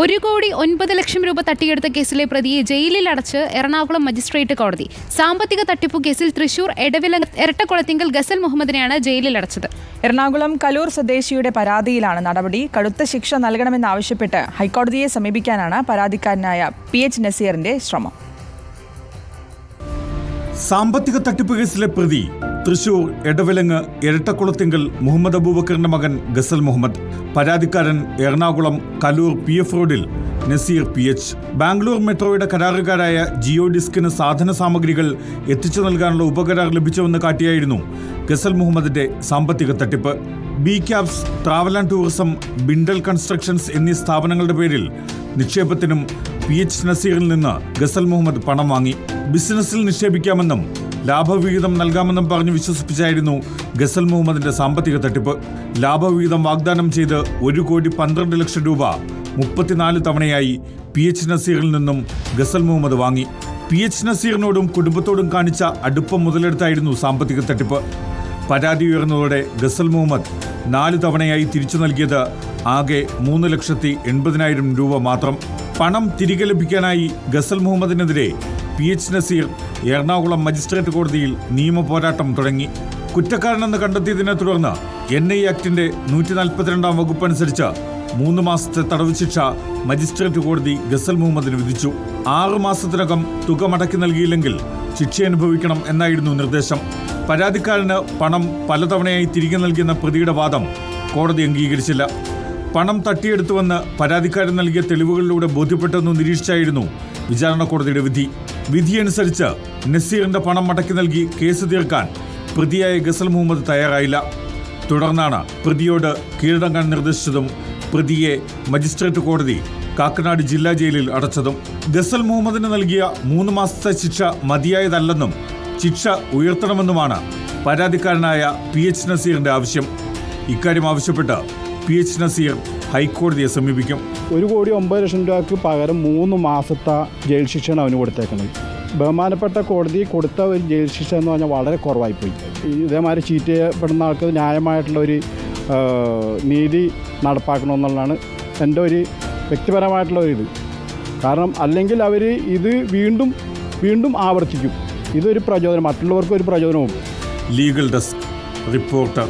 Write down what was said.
ഒരു കോടി ഒൻപത് ലക്ഷം രൂപ തട്ടിയെടുത്ത കേസിലെ പ്രതിയെ ജയിലിൽ അടച്ച് എറണാകുളം മജിസ്ട്രേറ്റ് കോടതി. സാമ്പത്തിക തട്ടിപ്പു കേസിൽ തൃശൂർ എടവില ഇരട്ടക്കുളത്തിങ്കൽ ഗസൽ മുഹമ്മദിനെയാണ് ജയിലിൽ അടച്ചത്. എറണാകുളം കലൂർ സ്വദേശിയുടെ പരാതിയിലാണ് നടപടി. കടുത്ത ശിക്ഷ നൽകണമെന്നാവശ്യപ്പെട്ട് ഹൈക്കോടതിയെ സമീപിക്കാനാണ് പരാതിക്കാരനായ പി എച്ച് നസീറിന്റെ ശ്രമം. സാമ്പത്തിക തട്ടിപ്പ് കേസിലെ പ്രതി തൃശൂർ എടവിലങ്ങ് ഇരട്ടക്കുളത്തിങ്കൽ മുഹമ്മദ് അബൂബക്കറിന്റെ മകൻ ഗസൽ മുഹമ്മദ്. പരാതിക്കാരൻ എറണാകുളം കലൂർ പി എഫ് റോഡിൽ നസീർ പി എച്ച്. ബാംഗ്ലൂർ മെട്രോയുടെ കരാറുകാരായ ജിയോ ഡിസ്കിന് സാധന സാമഗ്രികൾ എത്തിച്ചു നൽകാനുള്ള ഉപകരാർ ലഭിച്ചുവെന്ന് കാട്ടിയായിരുന്നു ഗസൽ മുഹമ്മദിന്റെ സാമ്പത്തിക തട്ടിപ്പ്. B cabs travel and tourism Bindal constructions എന്നീ സ്ഥാപനങ്ങളുടെ പേരിൽ നിക്ഷേപത്തിനും പി എച്ച് നസീറിൽ നിന്ന് ഗസൽ മുഹമ്മദ് പണം വാങ്ങി. ബിസിനസ്സിൽ നിക്ഷേപിക്കാമെന്നും ലാഭവിഹിതം നൽകാമെന്നും പറഞ്ഞ് വിശ്വസിപ്പിച്ചായിരുന്നു ഗസൽ മുഹമ്മദിന്റെ സാമ്പത്തിക തട്ടിപ്പ്. ലാഭവിഹിതം വാഗ്ദാനം ചെയ്ത് ഒരു കോടി പന്ത്രണ്ട് ലക്ഷം രൂപ മുപ്പത്തിനാല് തവണയായി പി എച്ച് നസീറിൽ നിന്നും ഗസൽ മുഹമ്മദ് വാങ്ങി. പി എച്ച് നസീറിനോടും കുടുംബത്തോടും കാണിച്ച അടുപ്പം മുതലെടുത്തായിരുന്നു സാമ്പത്തിക തട്ടിപ്പ്. പരാതി ഉയർന്നതോടെ ഗസൽ മുഹമ്മദ് നാല് തവണയായി തിരിച്ചു നൽകിയത് ആകെ മൂന്ന് ലക്ഷത്തി എൺപതിനായിരം രൂപ മാത്രം. പണം തിരികെ ലഭിക്കാനായി Gazal മുഹമ്മദിനെതിരെ P H Naseer Ernakulam magistrate കോടതിയിൽ നിയമ പോരാട്ടം തുടങ്ങി. കുറ്റക്കാരനെന്ന് കണ്ടെത്തിയതിനെ തുടർന്ന് എൻ ഐ ആക്ടിന്റെ നൂറ്റി നാൽപ്പത്തിരണ്ടാം വകുപ്പ് അനുസരിച്ച് മൂന്ന് മാസത്തെ തടവ് ശിക്ഷ മജിസ്ട്രേറ്റ് കോടതി ഗസൽ മുഹമ്മദിന് വിധിച്ചു. ആറു മാസത്തിനകം തുക മടക്കി നൽകിയില്ലെങ്കിൽ ശിക്ഷ അനുഭവിക്കണം എന്നായിരുന്നു നിർദ്ദേശം. പരാതിക്കാരന് പണം പലതവണയായി തിരികെ നൽകിയെന്ന പ്രതിയുടെ വാദം കോടതി അംഗീകരിച്ചില്ല. പണം തട്ടിയെടുത്തുവെന്ന് പരാതിക്കാരൻ നൽകിയ തെളിവുകളിലൂടെ ബോധ്യപ്പെട്ടെന്ന് നിരീക്ഷിച്ചായിരുന്നു വിചാരണ കോടതിയുടെ വിധി. വിധിയനുസരിച്ച് നസീറിന്റെ പണം മടക്കി നൽകി കേസ് തീർക്കാൻ പ്രതിയായ ഗസൽ മുഹമ്മദ് തയ്യാറായില്ല. തുടർന്നാണ് പ്രതിയോട് കീഴടങ്ങാൻ നിർദ്ദേശിച്ചതും പ്രതിയെ മജിസ്ട്രേറ്റ് കോടതി കാക്കനാട് ജില്ലാ ജയിലിൽ അടച്ചതും. ഗസൽ മുഹമ്മദിന് നൽകിയ മൂന്ന് മാസത്തെ ശിക്ഷ മതിയായതല്ലെന്നും ശിക്ഷ ഉയർത്തണമെന്നുമാണ് പരാതിക്കാരനായ പി എച്ച് നസീറിന്റെ ആവശ്യം. ഇക്കാര്യം ആവശ്യപ്പെട്ട് പി എച്ച് നസീർ ഹൈക്കോടതിയെ സമീപിക്കും. ഒരു കോടി ഒമ്പത് ലക്ഷം രൂപയ്ക്ക് പകരം മൂന്ന് മാസത്തെ ജയിൽ ശിക്ഷയാണ് അവന് കൊടുത്തേക്കുന്നത്. ബഹുമാനപ്പെട്ട കോടതി കൊടുത്ത ഒരു ജയിൽ ശിക്ഷ എന്ന് പറഞ്ഞാൽ വളരെ കുറവായിപ്പോയി. ഇതേമാതിരി ചീറ്റ് ചെയ്യപ്പെടുന്ന ആൾക്ക് ന്യായമായിട്ടുള്ള ഒരു നീതി നടപ്പാക്കണമെന്നുള്ളതാണ് എന്റെ ഒരു വ്യക്തിപരമായിട്ടുള്ള ഒരു ഇത്. കാരണം അല്ലെങ്കിൽ അവർ ഇത് വീണ്ടും വീണ്ടും ആവർത്തിക്കും. ഇതൊരു പ്രചോദനം മറ്റുള്ളവർക്ക് ഒരു പ്രചോദനവും ലീഗൽ ഡെസ്ക് റിപ്പോർട്ടർ